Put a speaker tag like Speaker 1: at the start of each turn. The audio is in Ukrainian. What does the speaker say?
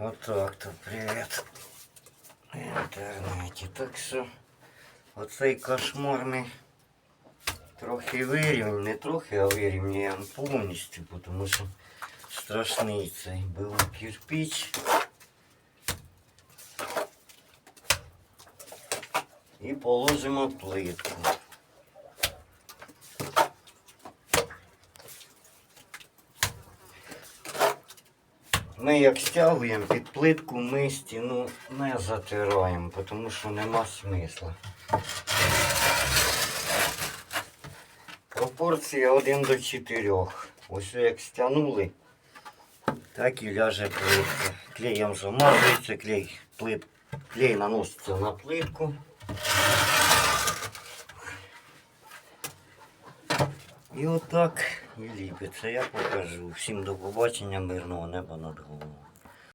Speaker 1: Отак то привіт. В інтернеті. Так що оцей кошмар ми трохи вирівняємо, не трохи, а вирівняємо повністю, тому що страшний цей був кирпич. І положимо плитку. Ми як стягуємо під плитку, ми стіну не затираємо, тому що нема смисла. Пропорція 1 до 4. Ось як стягнули, так і ляже плитка. Клеєм замазується, клей, плит, клей наноситься на плитку. І отак і ліпиться. Я покажу. Всім до побачення, мирного неба над головою.